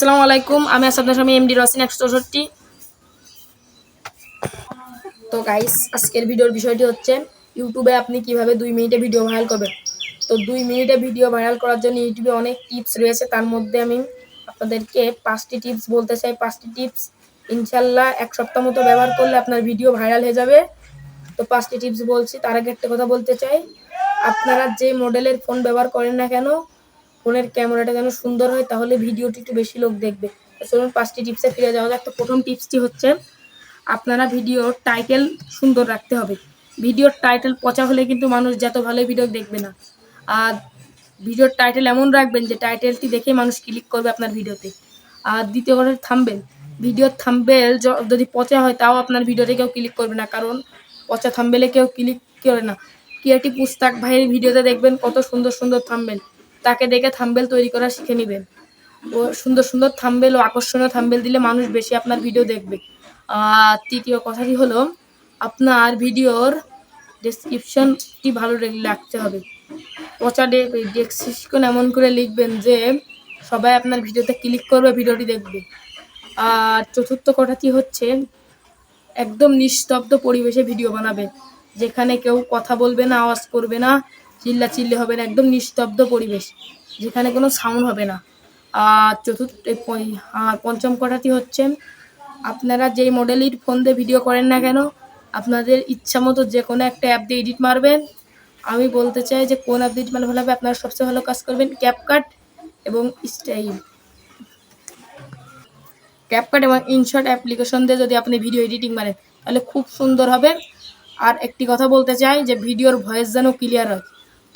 আসসালামু আলাইকুম, আমি আসাদের স্বামী এমডি রসিন একশো চৌষট্টি। তো গাইস আজকের ভিডিওর বিষয়টি হচ্ছে, ইউটিউবে আপনি কীভাবে দুই মিনিটে ভিডিও ভাইরাল করবেন? তো দুই মিনিটে ভিডিও ভাইরাল করার জন্য ইউটিউবে অনেক টিপস রয়েছে, তার মধ্যে আমি আপনাদেরকে পাঁচটি টিপস বলতে চাই। পাঁচটি টিপস ইনশাল্লাহ এক সপ্তাহ মতো ব্যবহার করলে আপনার ভিডিও ভাইরাল হয়ে যাবে। তো পাঁচটি টিপস বলছি, তার আগে একটা কথা বলতে চাই, আপনারা যে মডেলের ফোন ব্যবহার করেন না কেন ফোনের ক্যামেরাটা যেন সুন্দর হয়, তাহলে ভিডিওটি একটু বেশি লোক দেখবে। চলুন পাঁচটি টিপসে ফিরে যাওয়া যাক। তো প্রথম টিপসটি হচ্ছে, আপনারা ভিডিওর টাইটেল সুন্দর রাখতে হবে। ভিডিওর টাইটেল পচা হলে কিন্তু মানুষ যত ভালো ভিডিও দেখবে না। আর ভিডিওর টাইটেল এমন রাখবেন যে টাইটেলটি দেখে মানুষ ক্লিক করবে আপনার ভিডিওতে। আর দ্বিতীয় কথা থাম্বেল ভিডিওর থাম্বেল যদি পচা হয়, তাও আপনার ভিডিওতে কেউ ক্লিক করবে না। কারণ পচা থাম্বেলে কেউ ক্লিক করে না। ক্রিয়েটিভ পুস্তাক ভাইয়ের ভিডিওতে দেখবেন কত সুন্দর সুন্দর থাম্বেল তাকে দেখে থাম্বেল তৈরি করা শিখে নেবেন ও সুন্দর সুন্দর থাম্বেল ও আকর্ষণীয় থাম্বেল দিলে মানুষ বেশি আপনার ভিডিও দেখবে। আর তৃতীয় কথাটি হলো, আপনার ভিডিওর ডেসক্রিপশনটি ভালো রাখতে হবে। পচা ডেসক্রিপশন এমন করে লিখবেন যে, সবাই আপনার ভিডিওতে ক্লিক করবে, ভিডিওটি দেখবে। আর চতুর্থ কথাটি হচ্ছে, একদম নিস্তব্ধ পরিবেশে ভিডিও বানাবে। যেখানে কেউ কথা বলবে না, আওয়াজ করবে না চিল্লা চিল্লি হবে না, একদম নিস্তব্ধ পরিবেশ, যেখানে কোনো সাউন্ড হবে না। আর চতুর্থ আর পঞ্চম কথাটি হচ্ছে, আপনারা যেই মডেলের ফোন দিয়ে ভিডিও করেন না কেন, আপনাদের ইচ্ছা মতো যে কোনো একটা অ্যাপ দিয়ে এডিট মারবেন। আমি বলতে চাই যে কোন অ্যাপ দিয়ে এডিট ভালো হবে, আপনারা সবচেয়ে ভালো কাজ করবেন ক্যাপকাট এবং স্টাইল ক্যাপকাট এবং ইনশর্ট অ্যাপ্লিকেশন দিয়ে যদি আপনি ভিডিও এডিটিং মারেন, তাহলে খুব সুন্দর হবে। আর একটি কথা বলতে চাই যে ভিডিওর ভয়েস যেন ক্লিয়ার হয়।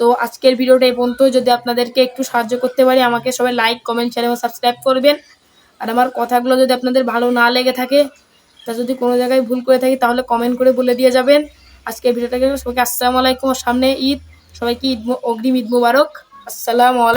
তো আজকের ভিডিওটা এই পর্যন্ত যদি আপনাদেরকে একটু সাহায্য করতে পারি, আমাকে সবাই লাইক কমেন্ট শেয়ার এবং সাবস্ক্রাইব করবেন। আর আমার কথাগুলো যদি আপনাদের ভালো না লেগে থাকে, তা যদি কোনো জায়গায় ভুল করে থাকি, তাহলে কমেন্ট করে বলে দিয়ে যাবেন। আজকের ভিডিওটাকে সবাইকে আসসালামু আলাইকুম। সামনে ঈদ, সবাইকে ঈদ অগ্রিম ঈদ মুবারক। আসসালামু আলাইকুম।